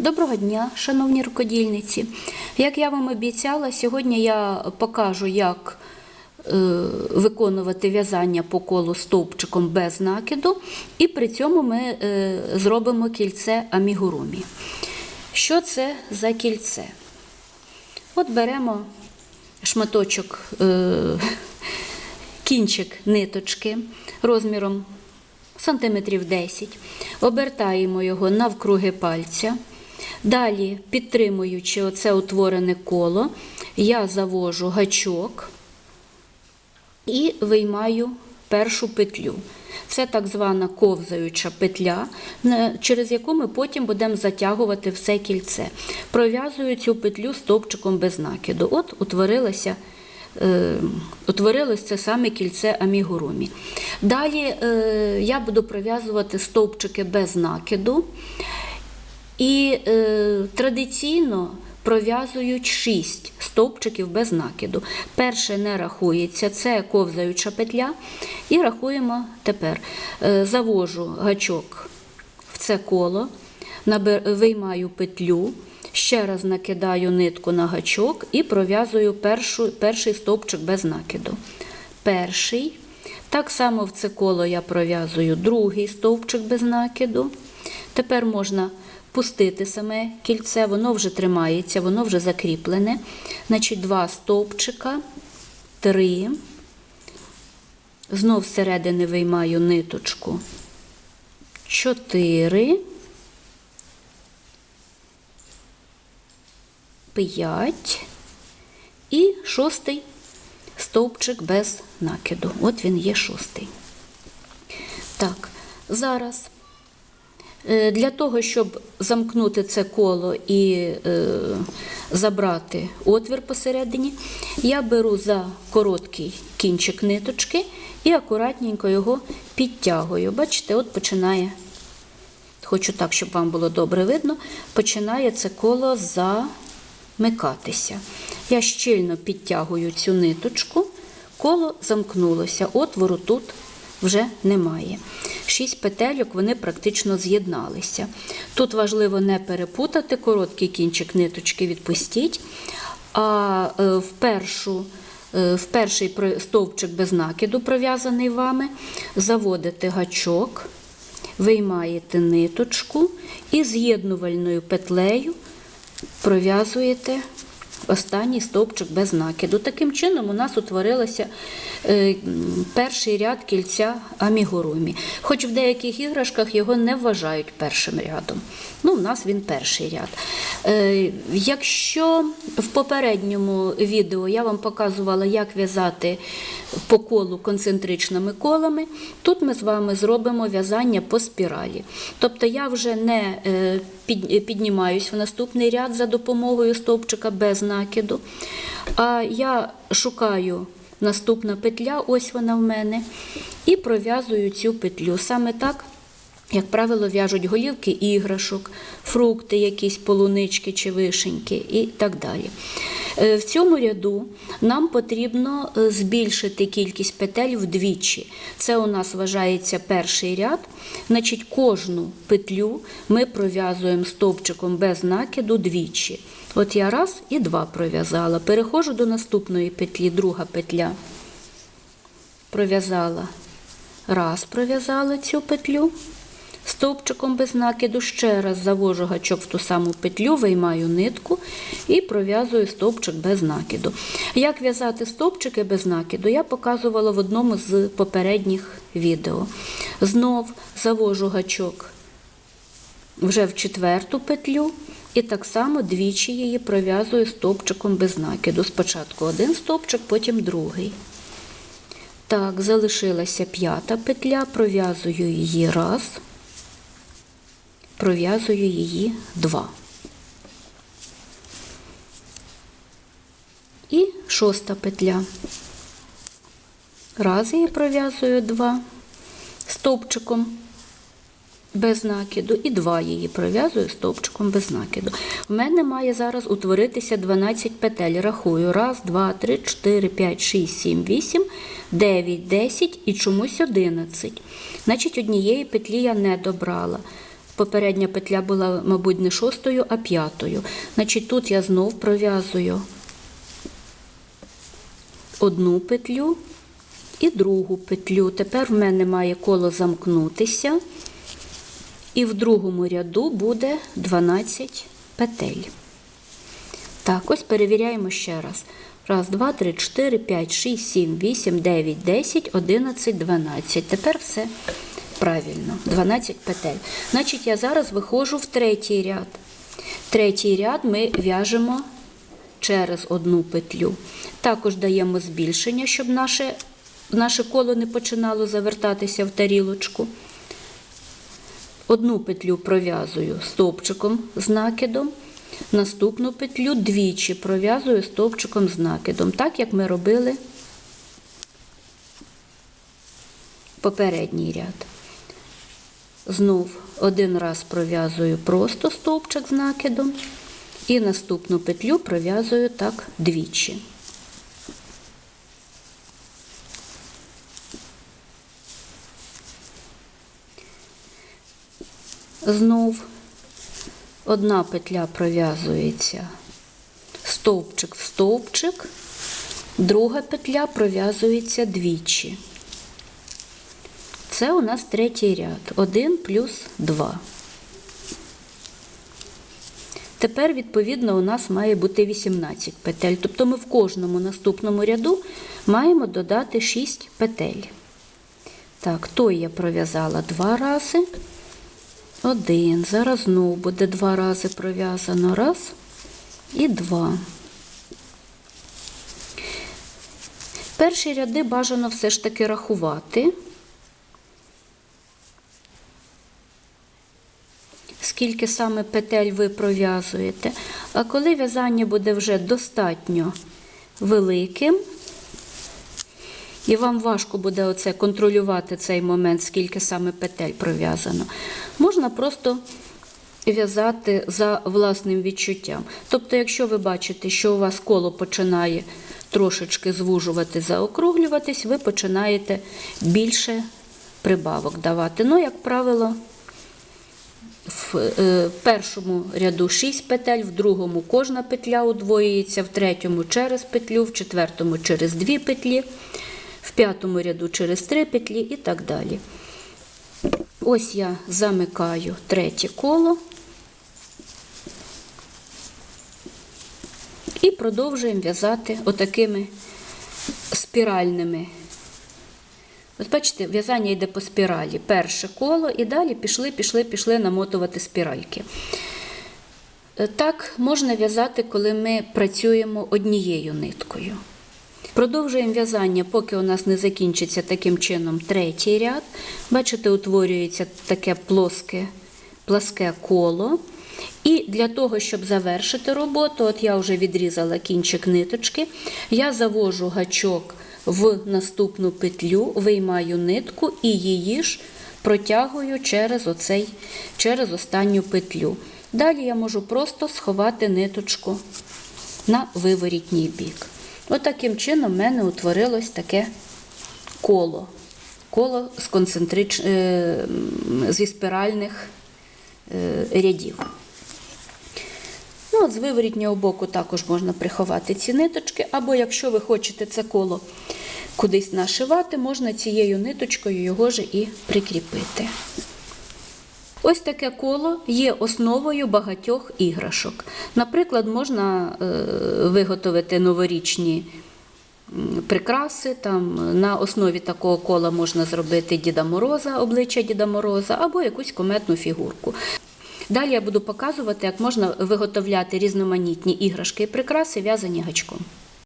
Доброго дня, шановні рукодільниці. Як я вам обіцяла, сьогодні я покажу, як е, виконувати в'язання по колу стовпчиком без накиду, і при цьому ми е, зробимо кільце амігурумі. Що це за кільце? От беремо шматочок, е, кінчик ниточки розміром сантиметрів 10, обертаємо його навкруги пальця. Далі, підтримуючи оце утворене коло, я завожу гачок і виймаю першу петлю. Це так звана ковзаюча петля, через яку ми потім будемо затягувати все кільце. Пров'язую цю петлю стовпчиком без накиду. От утворилася. е, Утворилось це саме кільце амігурумі. Далі е, я буду пров'язувати стовпчики без накиду. І е, традиційно пров'язують 6 стовпчиків без накиду. Перше не рахується, це ковзаюча петля. І рахуємо тепер. Е, завожу гачок в це коло, набер- виймаю петлю, ще раз накидаю нитку на гачок і пров'язую перший стовпчик без накиду. Перший. Так само в це коло я пров'язую другий стовпчик без накиду. Тепер можна пустити саме кільце, воно вже тримається, воно вже закріплене. Значить, два стовпчика, три. Знов зсередини виймаю ниточку. Чотири. П'ять. І шостий стовпчик без накиду. От він є шостий. Так, зараз для того, щоб замкнути це коло і е, забрати отвір посередині, я беру за короткий кінчик ниточки і акуратненько його підтягую. Бачите, от починає, хочу так, щоб вам було добре видно, починає це коло замикатися. Я щільно підтягую цю ниточку, коло замкнулося, отвору тут вже немає. Шість петельок вони практично з'єдналися. Тут важливо не перепутати короткий кінчик ниточки відпустіть, а е, в, першу, е, в перший стовпчик без накиду, пров'язаний вами, заводите гачок, виймаєте ниточку і з'єднувальною петлею пров'язуєте останній стовпчик без накиду. Таким чином у нас утворилося е, перший ряд кільця амігурумі. Хоч в деяких іграшках його не вважають першим рядом. Ну, у нас він перший ряд. Е, Якщо в попередньому відео я вам показувала, як в'язати по колу концентричними колами, тут ми з вами зробимо в'язання по спіралі. Тобто я вже не е, піднімаюсь в наступний ряд за допомогою стовпчика без накиду, а я шукаю наступна петля, ось вона в мене, і пров'язую цю петлю. Саме так як правило, в'яжуть голівки іграшок, фрукти, якісь полунички чи вишеньки і так далі. Е, В цьому ряду нам потрібно е, збільшити кількість петель вдвічі. Це у нас вважається перший ряд. Значить, кожну петлю ми пров'язуємо стовпчиком без накиду двічі. От я раз і два пров'язала. Переходжу до наступної петлі, друга петля. Пров'язала раз, пров'язала цю петлю. Стовпчиком без накиду ще раз завожу гачок в ту саму петлю, виймаю нитку і пров'язую стовпчик без накиду. Як в'язати стовпчики без накиду, я показувала в одному з попередніх відео. Знов завожу гачок вже в четверту петлю і так само двічі її пров'язую стовпчиком без накиду. Спочатку один стовпчик, потім другий. Так, залишилася п'ята петля, пров'язую її раз пров'язую її два. І шоста петля. Раз її пров'язую два стовпчиком без накиду, і два її пров'язую стовпчиком без накиду. У мене має зараз утворитися 12 петель. Рахую. Раз, два, три, чотири, п'ять, шість, сім, вісім, дев'ять, десять і чомусь 11. Значить, однієї петлі я не добрала. Попередня петля була, мабуть, не шостою, а п'ятою. Значить, тут я знов пров'язую одну петлю і другу петлю. Тепер в мене має коло замкнутися, і в другому ряду буде 12 петель. Так, ось перевіряємо ще раз. Раз, два, три, чотири, п'ять, шість, сім, вісім, дев'ять, десять, одинадцять, дванадцять. Тепер все правильно. 12 петель. Значить, я зараз виходжу в третій ряд. Третій ряд ми в'яжемо через одну петлю. Також даємо збільшення, щоб наше, наше коло не починало завертатися в тарілочку. Одну петлю пров'язую стовпчиком з накидом, наступну петлю двічі пров'язую стовпчиком з накидом, так як ми робили попередній ряд. Знов один раз пров'язую просто стовпчик з накидом і наступну петлю пров'язую так двічі. Знов одна петля пров'язується стовпчик в стовпчик, друга петля пров'язується двічі. Це у нас третій ряд. 1 плюс 2. Тепер, відповідно, у нас має бути 18 петель. Тобто ми в кожному наступному ряду маємо додати 6 петель. Так, той я пров'язала два рази. Один. Зараз знову буде два рази пров'язано. Раз і два. Перші ряди бажано все ж таки рахувати. Скільки саме петель ви пров'язуєте. А коли в'язання буде вже достатньо великим, і вам важко буде оце контролювати цей момент, скільки саме петель пров'язано, можна просто в'язати за власним відчуттям. Тобто, якщо ви бачите, що у вас коло починає трошечки звужувати, заокруглюватись, ви починаєте більше прибавок давати. Ну, як правило, в е, першому ряду 6 петель, в другому кожна петля удвоюється, в третьому через петлю, в четвертому через 2 петлі, в п'ятому ряду через 3 петлі і так далі. Ось я замикаю третє коло і продовжуємо в'язати отакими спіральними Ось бачите, в'язання йде по спіралі. Перше коло і далі пішли, пішли, пішли намотувати спіральки. Е, Так можна в'язати, коли ми працюємо однією ниткою. Продовжуємо в'язання, поки у нас не закінчиться таким чином третій ряд. Бачите, утворюється таке плоске, пласке коло. І для того, щоб завершити роботу, от я вже відрізала кінчик ниточки, я завожу гачок в наступну петлю, виймаю нитку і її ж протягую через, оцей, через останню петлю. Далі я можу просто сховати ниточку на виворітній бік. Отаким чином в мене утворилось таке коло. Коло з концентрич... е, зі спіральних е, рядів. Ну, от З виворітнього боку також можна приховати ці ниточки, або якщо ви хочете це коло кудись нашивати, можна цією ниточкою його ж і прикріпити. Ось таке коло є основою багатьох іграшок. Наприклад, можна е, виготовити новорічні прикраси. Там, На основі такого кола можна зробити Діда Мороза, обличчя Діда Мороза, або якусь кометну фігурку. Далі я буду показувати, як можна виготовляти різноманітні іграшки і прикраси, в'язані гачком.